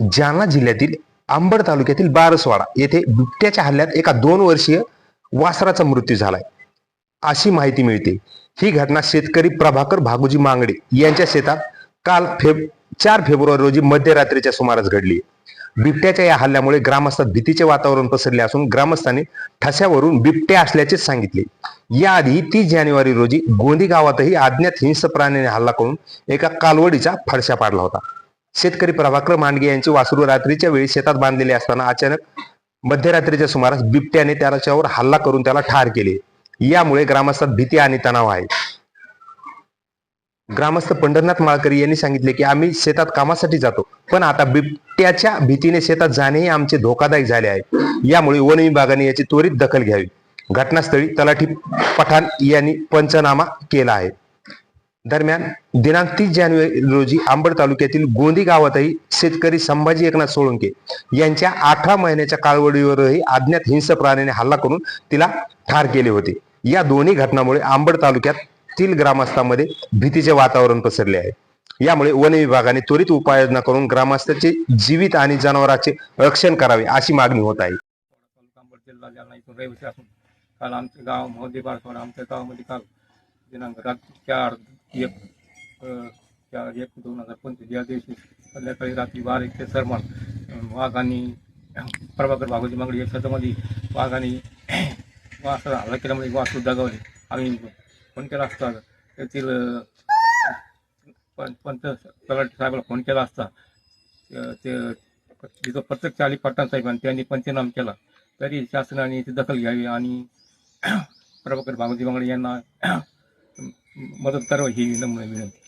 जालना जिल्ह्यातील अंबड तालुक्यातील बारसवाडा येथे बिबट्याच्या हल्ल्यात एका दोन वर्षीय वासराचा मृत्यू झालाय. अशी माहिती मिळते. ही घटना शेतकरी प्रभाकर भागोजी मांगडे यांच्या शेतात काल फेब चार फेब्रुवारी रोजी मध्यरात्रीच्या सुमारास घडली. बिबट्याच्या या हल्ल्यामुळे ग्रामस्थात भीतीचे वातावरण पसरले असून ग्रामस्थांनी ठस्यावरून बिबट्या असल्याचे सांगितले. याआधी तीस जानेवारी रोजी गोंदी गावातही अज्ञात हिंस प्राण्याने हल्ला करून एका कालवडीचा फडशा पाडला होता. शेतकरी प्रभाकर मांडगे यांचे वासरू रात्रीच्या वेळी शेतात बांधलेले असताना अचानक मध्यरात्रीच्या सुमारास बिबट्याने त्याच्यावर हल्ला करून त्याला ठार केले. यामुळे ग्रामस्थात भीती आणि तणाव आहे. ग्रामस्थ पंढरनाथ माळकरी यांनी सांगितले की आम्ही शेतात कामासाठी जातो पण आता बिबट्याच्या भीतीने शेतात जाणेही आमचे धोकादायक झाले आहे. यामुळे वन विभागाने याची त्वरित दखल घ्यावी. घटनास्थळी तलाठी पठाण यांनी पंचनामा केला आहे. दरम्यान दिनांक तीस जानेवारी रोजी आंबड तालुक्यातील गोंदी गावातही शेतकरी संभाजी एकनाथ सोळंके यांच्या अठरा महिन्याच्या काळवडीवरही अज्ञात हिंस प्राण्याने हल्ला करून तिला ठार केले होते. या दोन्ही घटनामुळे आंबड तालुक्यातील ग्रामस्थांमध्ये भीतीचे वातावरण पसरले आहे. यामुळे वन विभागाने त्वरित उपाययोजना करून ग्रामस्थांचे जीवित आणि जनावरांचे रक्षण करावे अशी मागणी होत आहे. काल आमचे गाव मोदी बारसवाडा आमच्या गावामध्ये काल दिनांक चार एक त्या चार एक दोन हजार पंचवीस या दिवशी संध्याकाळी रात्री बारा एक ते वाघ आणि प्रभाकर भागवती मागडी या शेतामध्ये वाघ आणि वास हल्ला केल्यामुळे वासरू दगावले आम्ही फोन केला असता. तेथील पंच पंच तलाठी साहेबाला फोन केला असता. ते तिथं प्रत्यक्ष आली पठाण साहेब आणि त्यांनी पंचनाम केला. तरी शासनाने याची दखल घ्यावी आणि प्रभाकर भागवती बांगडे यांना मदत करावी ही नम्र विनंती.